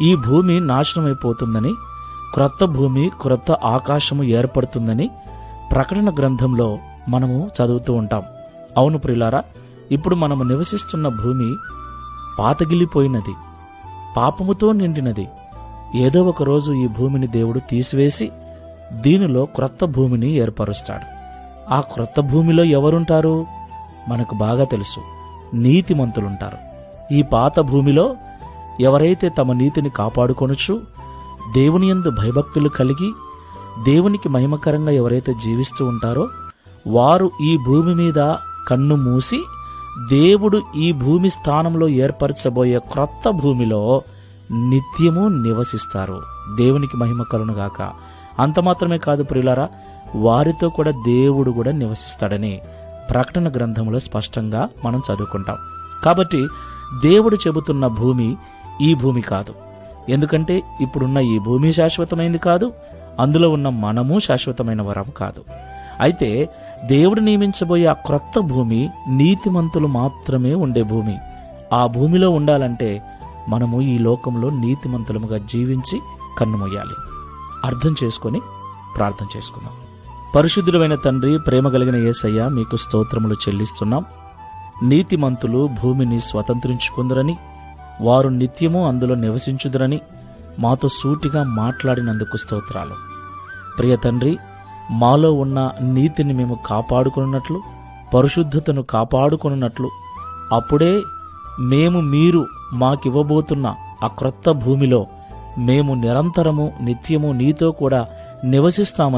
ఈ భూమి నాశనమైపోతుందని క్రొత్త భూమి క్రొత్త ఆకాశము ఏర్పడుతుందని ప్రకటన గ్రంథంలో మనము చదువుతూ ఉంటాం. అవును ప్రిలారా ఇప్పుడు మనము నివసిస్తున్న భూమి పాతగిల్లిపోయినది పాపముతో నిండినది. ఏదో ఒక రోజు ఈ భూమిని దేవుడు తీసివేసి దీనిలో క్రొత్త భూమిని ఏర్పరుస్తాడు. ఆ క్రొత్త భూమిలో ఎవరుంటారు? మనకు బాగా తెలుసు నీతిమంతులుంటారు. ఈ పాత భూమిలో ఎవరైతే తమ నీతిని కాపాడుకొనుచు దేవుని యందు భయభక్తులు కలిగి దేవునికి మహిమకరంగా ఎవరైతే జీవిస్తూ ఉంటారో వారు ఈ భూమి మీద కన్ను మూసి దేవుడు ఈ భూమి స్థానంలో ఏర్పరచబోయే క్రొత్త భూమిలో నిత్యము నివసిస్తారు. దేవునికి మహిమ కలునుగాక అంత మాత్రమే కాదు ప్రియులారా వారితో కూడా దేవుడు కూడా నివసిస్తాడని ప్రకటన గ్రంథంలో స్పష్టంగా మనం చదువుకుంటాం. కాబట్టి దేవుడు చెబుతున్న భూమి ఈ భూమి కాదు. ఎందుకంటే ఇప్పుడున్న ఈ భూమి శాశ్వతమైంది కాదు అందులో ఉన్న మనము శాశ్వతమైన వరం కాదు. అయితే దేవుడు నియమించబోయే ఆ క్రొత్త భూమి నీతిమంతులు మాత్రమే ఉండే భూమి. ఆ భూమిలో ఉండాలంటే మనము ఈ లోకంలో నీతిమంతులముగా జీవించి కన్నుమొయ్యాలి అర్థం చేసుకొని ప్రార్థన చేసుకుందాం. పరిశుద్ధుడమైన తండ్రి ప్రేమ కలిగిన యేసయ్య మీకు స్తోత్రములు చెల్లిస్తున్నాం. నీతిమంతులు భూమిని స్వతంత్రించుకుందరని వారు నిత్యము అందులో నివసించుదురని మాతో సూటిగా మాట్లాడినందుకు స్తోత్రాలు. ప్రియ తండ్రి మాలో ఉన్న నీతిని మేము కాపాడుకున్నట్లు పరిశుద్ధతను కాపాడుకున్నట్లు అప్పుడే మేము మీరు మాకివ్వబోతున్న ఆ క్రొత్త భూమిలో మేము నిరంతరము నిత్యము నీతో కూడా నివసిస్తామని